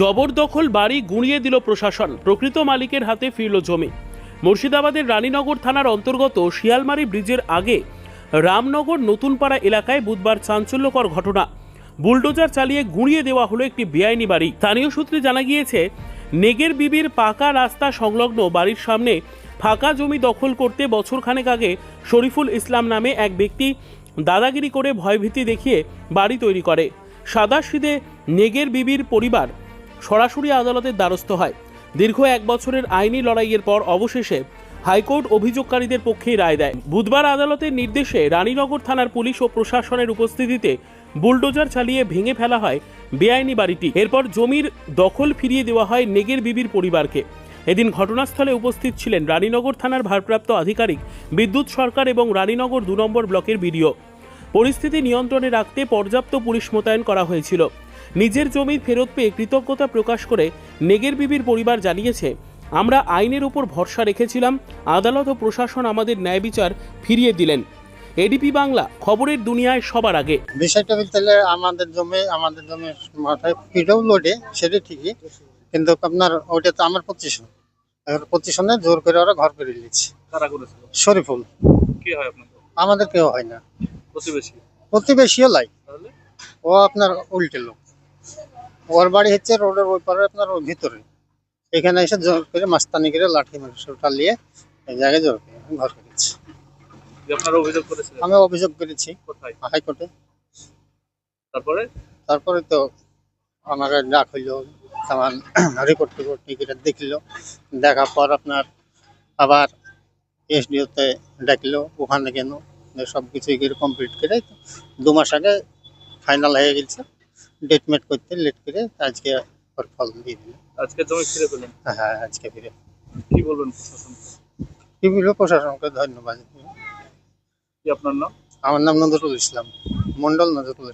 জবরদখল বাড়ি গুঁড়িয়ে দিল প্রশাসন। প্রকৃত মালিকের হাতে ফিরল জমি। মুর্শিদাবাদের রানীনগর থানার অন্তর্গত শিয়ালমারি ব্রিজের আগে রামনগর নতুনপাড়া এলাকায় বুধবার চাঞ্চল্যকর ঘটনা। বুলডোজার চালিয়ে গুঁড়িয়ে দেওয়া হলো একটি বেআইনি বাড়ি। স্থানীয় সূত্রে জানা গিয়েছে, নেগের বিবির পাকা রাস্তা সংলগ্ন বাড়ির সামনে ফাঁকা জমি দখল করতে বছরখানেক আগে শরীফুল ইসলাম নামে এক ব্যক্তি দাদাগিরি করে ভয়ভীতি দেখিয়ে বাড়ি তৈরি করে। সাদা সিদে নেগের বিবির পরিবার সরাসরি আদালতের দ্বারস্থ হয়। দীর্ঘ এক বছরের আইনি লড়াইয়ের পর অবশেষে হাইকোর্ট অভিযোগকারীদের পক্ষেই রায় দেয়। বুধবার আদালতের নির্দেশে রানীনগর থানার পুলিশ ও প্রশাসনের উপস্থিতিতে বুলডোজার চালিয়ে ভেঙে ফেলা হয় বেআইনি বাড়িটি। এরপর জমির দখল ফিরিয়ে দেওয়া হয় নেগের বিবির পরিবারকে। এদিন ঘটনাস্থলে উপস্থিত ছিলেন রানীনগর থানার ভারপ্রাপ্ত আধিকারিক বিদ্যুৎ সরকার এবং রানীনগর দু নম্বর ব্লকের বিডিও। পরিস্থিতি নিয়ন্ত্রণে রাখতে পর্যাপ্ত পুলিশ মোতায়েন করা হয়েছিল। নিজের জমি ফেরত পেয়ে কৃতজ্ঞতা প্রকাশ করে নেগের বিবির পরিবার জানিয়েছে আমরা আইনের উপর ভরসা রেখেছিলাম আদালত ও প্রশাসন আমাদের ন্যায় বিচার ফিরিয়ে দিলেন। এডিপি বাংলা খবরের দুনিয়ায় সবার আগে। বিষয়টা বলতে গেলে আমাদের জমি আমাদের জমির মাথায় পিডও লোডে সেটা ঠিকই। কিন্তু আপনার ওটা তো আমার পজিশন পজিশনে জোর করে ওরা ঘর করে করেছিল? শরীফুল। কে হয় আপনার আমাদের কেউ হয় না। প্রতিবেশী? প্রতিবেশীও লাই। ও আপনার উল্টে লোক। ওর বাড়ি হচ্ছে রোডের ওই পারে আপনার ওর ভিতরে। এখানে এসে জোর করে মাস্তানি করে লাঠি সবটা নিয়ে এই জায়গায় জোর করে ঘর করেছে। আমি অভিযোগ করেছি। হাইকোর্টে। তারপরে? তারপরে তো আমাকে ডাক হইল আমার রিপোর্ট টিপোর্ট টিকিট দেখল। দেখার পর আপনার আবার এসডিওতে ডাকলো ওখানে কেন সব কিছু কমপ্লিট করে দু মাস আগে ফাইনাল হয়ে গেছে। ডেট মেট করতে লেট করে আজকে ওর ফল দিয়ে দিল। আজকে তুমি ফিরে পেলেন হ্যাঁ আজকে ফিরে। কি বলবেন প্রশাসন? কি বলব প্রশাসনকে ধন্যবাদ। কি আপনার নাম? আমার নাম নজরুল ইসলাম। মন্ডল নজরুল